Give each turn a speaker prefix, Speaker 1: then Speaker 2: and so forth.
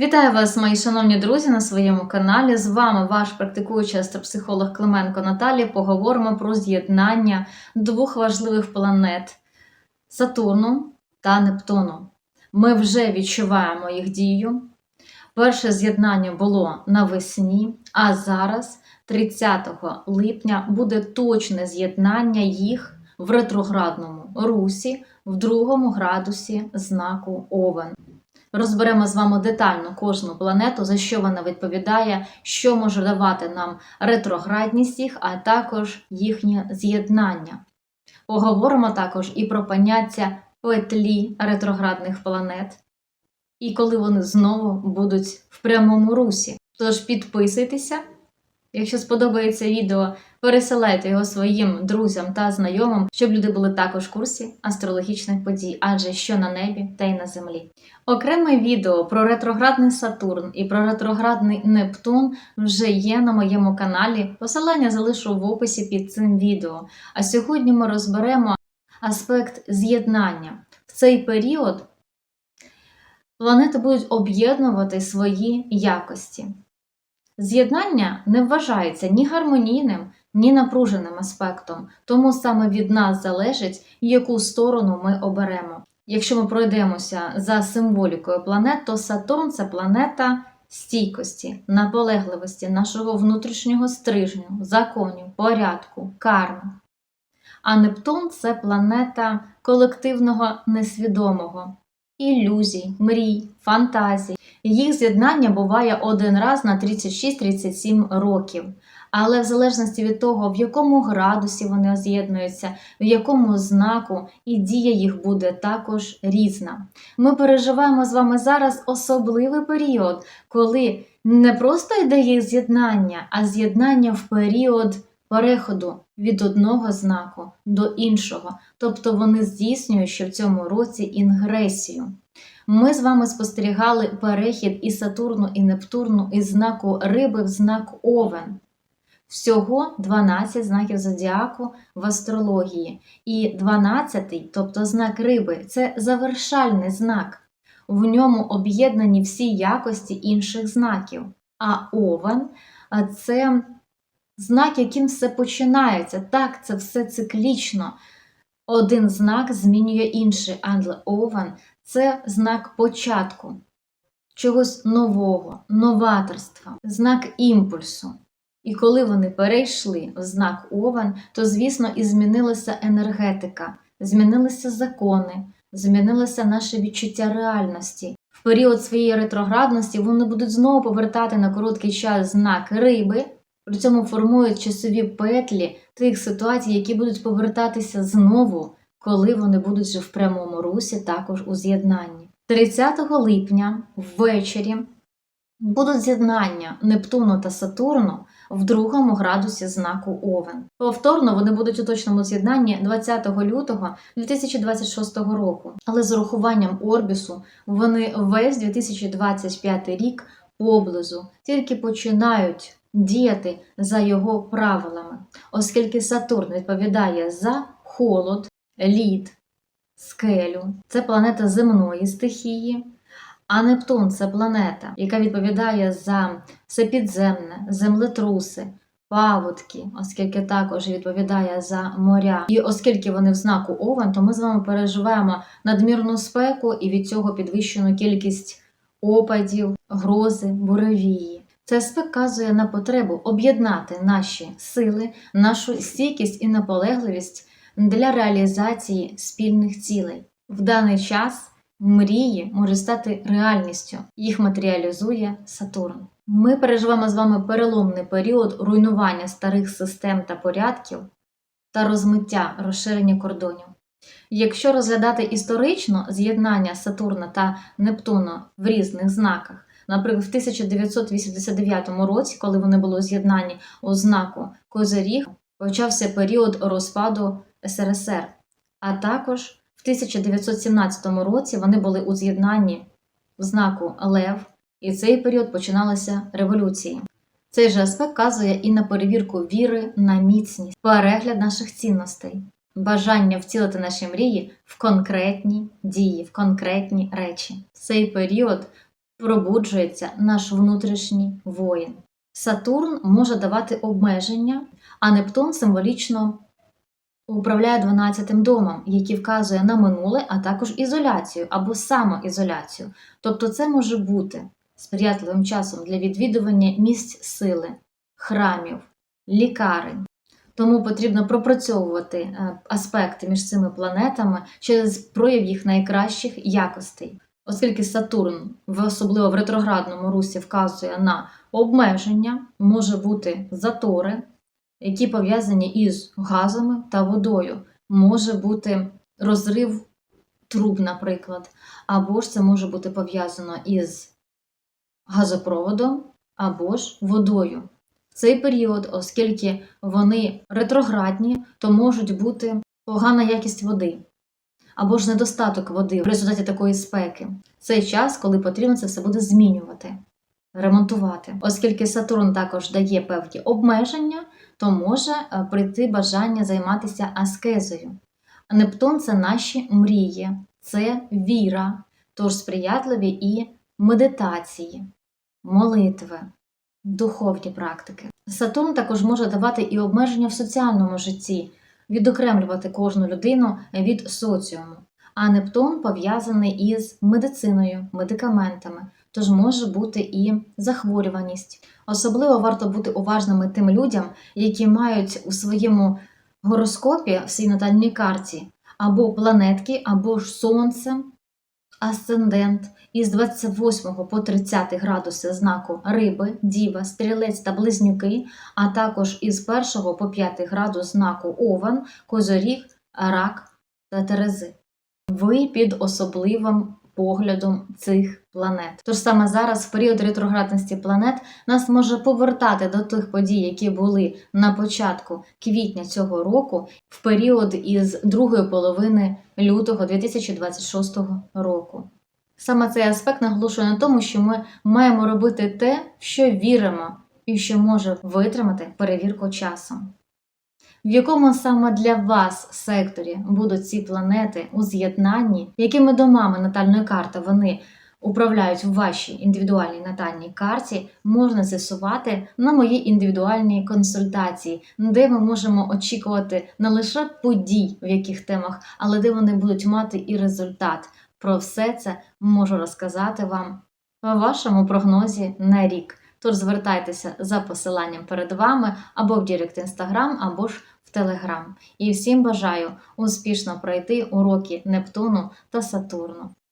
Speaker 1: Вітаю вас, мої шановні друзі, на своєму каналі. З вами ваш практикуючий астропсихолог Клименко Наталія. Поговоримо про з'єднання двох важливих планет Сатурну та Нептуну. Ми вже відчуваємо їх дію. Перше з'єднання було навесні, а зараз, 30 липня, буде точне з'єднання їх в ретроградному русі в другому градусі знаку Овен. Розберемо з вами детально кожну планету, за що вона відповідає, що може давати нам ретроградність їх, а також їхнє з'єднання. Поговоримо також і про поняття петлі ретроградних планет, і коли вони знову будуть в прямому русі. Тож підписуйтеся. Якщо сподобається відео, пересилайте його своїм друзям та знайомим, щоб люди були також в курсі астрологічних подій, адже що на небі, та й на землі. Окреме відео про ретроградний Сатурн і про ретроградний Нептун вже є на моєму каналі. Посилання залишу в описі під цим відео. А сьогодні ми розберемо аспект з'єднання. В цей період планети будуть об'єднувати свої якості. З'єднання не вважається ні гармонійним, ні напруженим аспектом, тому саме від нас залежить, яку сторону ми оберемо. Якщо ми пройдемося за символікою планет, то Сатурн це планета стійкості, наполегливості, нашого внутрішнього стрижню, законів, порядку, карми. А Нептун це планета колективного несвідомого, ілюзій, мрій, фантазій. Їх з'єднання буває один раз на 36-37 років. Але в залежності від того, в якому градусі вони з'єднуються, в якому знаку і дія їх буде також різна. Ми переживаємо з вами зараз особливий період, коли не просто йде їх з'єднання, а з'єднання в період переходу від одного знаку до іншого. Тобто вони здійснюють ще в цьому році інгресію. Ми з вами спостерігали перехід із Сатурну і Нептурну із знаку Риби в знак Овен. Всього 12 знаків зодіаку в астрології. І 12, тобто знак риби, це завершальний знак. В ньому об'єднані всі якості інших знаків. А овен це знак, яким все починається. Так, це все циклічно. Один знак змінює інший, але овен це знак початку, чогось нового, новаторства, знак імпульсу. І коли вони перейшли в знак Овен, то, звісно, і змінилася енергетика, змінилися закони, змінилося наше відчуття реальності. В період своєї ретроградності вони будуть знову повертати на короткий час знак риби, при цьому формують часові петлі тих ситуацій, які будуть повертатися знову, коли вони будуть вже в прямому русі, також у з'єднанні. 30 липня ввечері будуть з'єднання Нептуну та Сатурну в другому градусі знаку Овен. Повторно вони будуть у точному з'єднанні 20 лютого 2026 року, але з урахуванням Орбісу вони весь 2025 рік поблизу тільки починають діяти за його правилами, оскільки Сатурн відповідає за холод, лід, скелю. Це планета земної стихії. А Нептун це планета, яка відповідає за все підземне, землетруси, паводки, оскільки також відповідає за моря. І оскільки вони в знаку Овен, то ми з вами переживаємо надмірну спеку і від цього підвищену кількість опадів, грози, буревії. Це аспект вказує на потребу об'єднати наші сили, нашу стійкість і наполегливість для реалізації спільних цілей. В даний час мрії може стати реальністю, їх матеріалізує Сатурн. Ми переживаємо з вами переломний період руйнування старих систем та порядків та розмиття розширення кордонів. Якщо розглядати історично з'єднання Сатурна та Нептуна в різних знаках, наприклад, в 1989 році, коли вони були з'єднані у знаку Козиріг, почався період розпаду СРСР, а також в 1917 році вони були у з'єднанні в знаку Лев, і в цей період починалися революції. Цей же аспект вказує і на перевірку віри на міцність, перегляд наших цінностей, бажання втілити наші мрії в конкретні дії, в конкретні речі. В цей період пробуджується наш внутрішній воїн. Сатурн може давати обмеження, а Нептун символічно управляє 12-тим домом, який вказує на минуле, а також ізоляцію або самоізоляцію. Тобто це може бути сприятливим часом для відвідування місць сили, храмів, лікарень. Тому потрібно пропрацьовувати е, аспекти між цими планетами через прояв їх найкращих якостей. Оскільки Сатурн, особливо в ретроградному русі, вказує на обмеження, може бути затори, які пов'язані із газами та водою. Може бути розрив труб, наприклад, або ж це може бути пов'язано із газопроводом, або ж водою. В цей період, оскільки вони ретроградні, то можуть бути погана якість води або ж недостаток води в результаті такої спеки. Цей час, коли потрібно це все буде змінювати, ремонтувати. Оскільки Сатурн також дає певні обмеження, то може е, прийти бажання займатися аскезою. Нептун це наші мрії, це віра, тож сприятливі і медитації, молитви, духовні практики. Сатурн також може давати і обмеження в соціальному житті, відокремлювати кожну людину від соціуму. А Нептун пов'язаний із медициною, медикаментами, тож може бути і захворюваність. Особливо варто бути уважними тим людям, які мають у своєму гороскопі в своїй натальній карті або планетки, або ж сонце, асцендент із 28 по 30 градуси знаку риби, діва, стрілець та близнюки, а також із 1 по 5 градус знаку овен, козоріг, рак та терези. Ви під особливим поглядом цих планет. Тож саме зараз, в період ретроградності планет, нас може повертати до тих подій, які були на початку квітня цього року, в період із другої половини лютого 2026 року. Саме цей аспект наголошує на тому, що ми маємо робити те, в що віримо, і що може витримати перевірку часом. В якому саме для вас секторі будуть ці планети у з'єднанні, якими домами натальної карти вони управляють в вашій індивідуальній натальній карті, можна з'ясувати на моїй індивідуальній консультації, де ми можемо очікувати не лише подій, в яких темах, але де вони будуть мати і результат. Про все це можу розказати вам в вашому прогнозі на рік. Тож звертайтеся за посиланням перед вами або в Дірект Інстаграм, або ж в Телеграм. І всім бажаю успішно пройти уроки Нептуну та Сатурну.